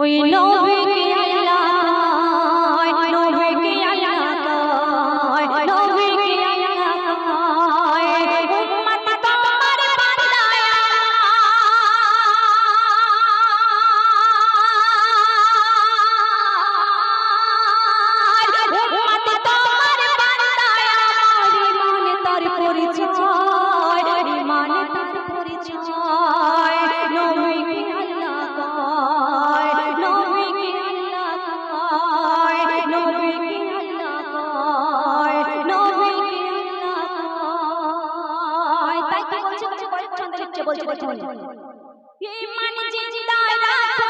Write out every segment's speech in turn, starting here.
We know we বলছে বলছে বলছে ইমান জিন্দা রাখো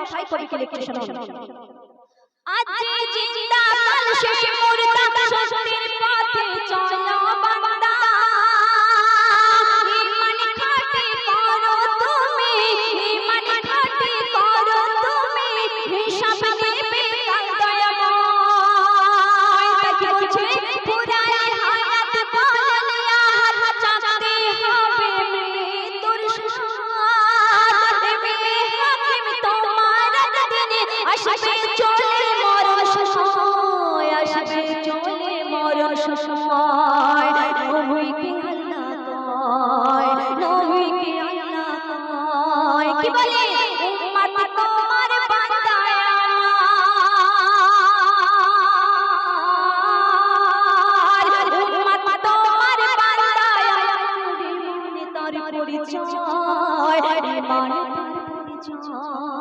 কথাই কবিকে লিখেছেন আজ জিন্দা কাল শেষে আসবে চলে মরণ সময়, আসবে চলে মরণ সময়। নবীকে আল্লাহ কয়, নবীকে আল্লাহ কি বলে? পরিচয় পরিচয়।